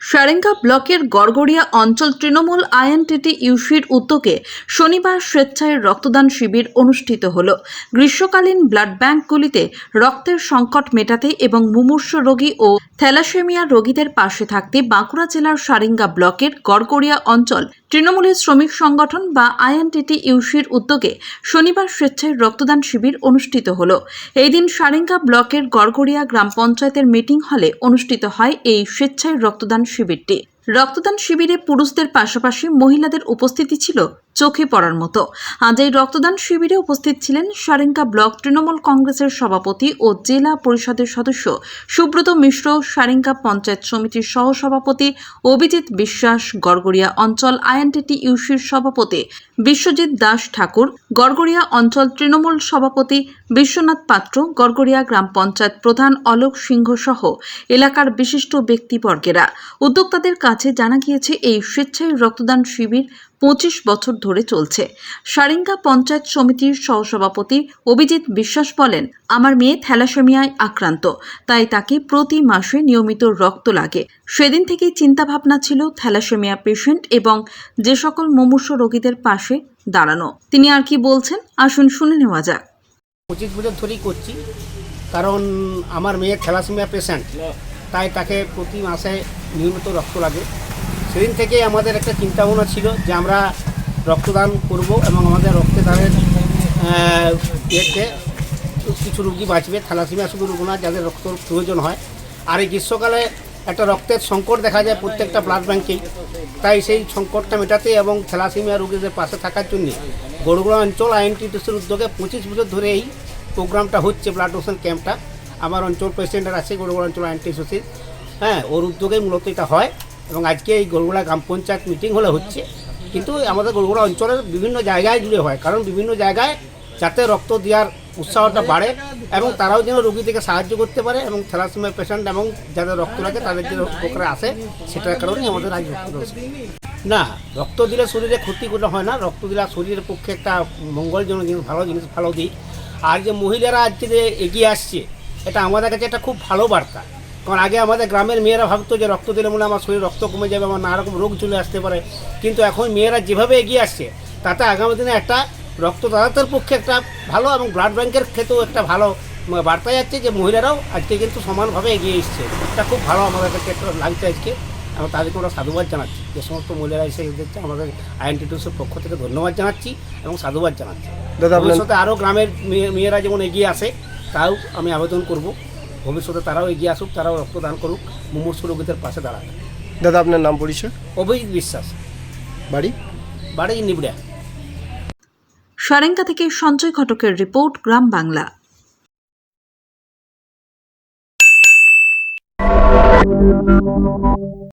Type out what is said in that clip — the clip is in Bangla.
সারেঙ্গা ব্লকের গড়গড়িয়া অঞ্চল তৃণমূল আইএনটিটি ইউসির উদ্যোগে শনিবার স্বেচ্ছায় রক্তদান শিবির অনুষ্ঠিত হল। গ্রীষ্মকালীন ব্লাড ব্যাঙ্কগুলিতে রক্তের সংকট মেটাতে এবং মুমূর্ষ রোগী ও থ্যালাসেমিয়া রোগীদের পাশে থাকতে বাঁকুড়া জেলার সারেঙ্গা ব্লকের গড়গড়িয়া অঞ্চল তৃণমূলের শ্রমিক সংগঠন বা আইএনটিটি ইউসির উদ্যোগে শনিবার স্বেচ্ছায় রক্তদান শিবির অনুষ্ঠিত হল। এই দিন সারেঙ্গা ব্লকের গড়গড়িয়া গ্রাম পঞ্চায়েতের মিটিং হলে অনুষ্ঠিত হয় এই স্বেচ্ছায় রক্তদান শিবিরটি। রক্তদান শিবিরে পুরুষদের পাশাপাশি মহিলাদের উপস্থিতি ছিল চোখে পড়ার মতো। আজ এই রক্তদান শিবিরে উপস্থিত ছিলেন সারেঙ্কা ব্লক তৃণমূল কংগ্রেসের সভাপতি ও জেলা পরিষদের সদস্য সুব্রত মিশ্র, সারেঙ্কা পঞ্চায়েত সমিতির সহসভাপতি অভিজিৎ বিশ্বাস, গড়গড়িয়া অঞ্চল আইএনটিটি ইউসির সভাপতি বিশ্বজিৎ দাস ঠাকুর, গড়গড়িয়া অঞ্চল তৃণমূল সভাপতি বিশ্বনাথ পাত্র, গড়গড়িয়া গ্রাম পঞ্চায়েত প্রধান অলোক সিংহ সহ এলাকার বিশিষ্ট ব্যক্তিবর্গেরা। উদ্যোক্তাদের কাছে জানা গিয়েছে, এই স্বেচ্ছায় রক্তদান শিবির পঁচিশ বছর ধরে চলছে। সারেঙ্গা পঞ্চায়েত সমিতির সহসভাপতি অভিজিৎ বিশ্বাস বলেন, আমার মেয়ে থ্যালাসেমিয়ায় আক্রান্ত, তাই তাকে প্রতি মাসে নিয়মিত রক্ত লাগে। সেদিন থেকেই চিন্তাভাবনা ছিল থ্যালাসেমিয়া পেশেন্ট এবং যে সকল মুমূর্ষ রোগীদের পাশে দাঁড়ানো। তিনি আর কি বলছেন? আসুন শুনে নেওয়া যাক। পঁচিশ বছর ধরেই করছি, কারণ আমার মেয়ে থ্যালাসেমিয়া পেশেন্ট, তাই তাকে প্রতি মাসে নিয়মিত রক্ত লাগে। সেদিন থেকেই আমাদের একটা চিন্তা ভাবনা ছিল যে আমরা রক্তদান করব এবং আমাদের রক্তদানের ইয়েতে কিছু রুগী বাঁচবে, থ্যালাসেমিয়া শুধু রোগ না, যাদের রক্ত প্রয়োজন হয়। আর এই গ্রীষ্মকালে একটা রক্তের সংকট দেখা যায় প্রত্যেকটা ব্লাড ব্যাংকেই তাই সেই সংকটটা মেটাতে এবং থ্যালাসেমিয়া রোগীদের পাশে থাকার জন্য গড়গুড়া অঞ্চল আইএনটিটিসির উদ্যোগে পঁচিশ বছর ধরে এই প্রোগ্রামটা হচ্ছে ব্লাড ডোনেশন ক্যাম্পটা আমার অঞ্চল প্রেসিডেন্টের আছে গড়গুড়া অঞ্চল আইএনটিটিসির। হ্যাঁ ওর উদ্যোগেই মূলত এটা হয়। এবং আজকে এই গড়গুড়া গ্রাম পঞ্চায়েত মিটিং হলে হচ্ছে। কিন্তু আমাদের গড়গুড়া অঞ্চলের বিভিন্ন জায়গায় জুড়ে হয়, কারণ বিভিন্ন জায়গায় যাতে রক্ত দেওয়ার উৎসাহটা বাড়ে এবং তারাও যেন রোগীদেরকে সাহায্য করতে পারে এবং থ্যালাসেমিয়া পেশেন্ট এবং যাদের রক্ত লাগে তাদের যে উপকারে আসে, সেটার কারণেই আমাদের আজ না, রক্ত দিলে শরীরে ক্ষতি করে হয় না, রক্ত দিলে শরীরের পক্ষে একটা মঙ্গলজনক জিনিস, ভালো জিনিস, ভালো দিক। আর যে মহিলারা আজকে যে এগিয়ে আসছে, এটা আমাদের কাছে একটা খুব ভালো বার্তা। কারণ আগে আমাদের গ্রামের মেয়েরা ভাবতো যে রক্ত দিলে মনে আমার শরীরে রক্ত কমে যাবে আমার নানা রকম রোগ চলে আসতে পারে। কিন্তু এখন মেয়েরা যেভাবে এগিয়ে আসছে তাতে আগামী দিনে একটা রক্তদাতার পক্ষে একটা ভালো এবং ব্লাড ব্যাংকের ক্ষেত্রেও একটা ভালো বার্তা যাচ্ছে যে মহিলারাও আজকে কিন্তু সমানভাবে এগিয়ে এসছে। এটা খুব ভালো আমাদের কাছে একটা লাগছে আজকে। এবং তাদেরকে আমরা সাধুবাদ জানাচ্ছি। যে সমস্ত মহিলারা এসে এসেছে আমাদের আইএনটিটিউসের পক্ষ থেকে ধন্যবাদ জানাচ্ছি এবং সাধুবাদ জানাচ্ছি। ভবিষ্যতে আরও গ্রামের মেয়ে- মেয়েরা যেমন এগিয়ে আসে তাও আমি আবেদন করব। ভবিষ্যতে তারাও এগিয়ে আসুক তারাও রক্তদান করুক মুমূর্ষ রোগীদের পাশে দাঁড়াক। দাদা আপনার নাম পরিচয়? অভিজিৎ বিশ্বাস। বাড়ি? বাড়ি নিবড়া সারেঙ্কা থেকে সঞ্জয় ঘটকের রিপোর্ট গ্রাম বাংলা।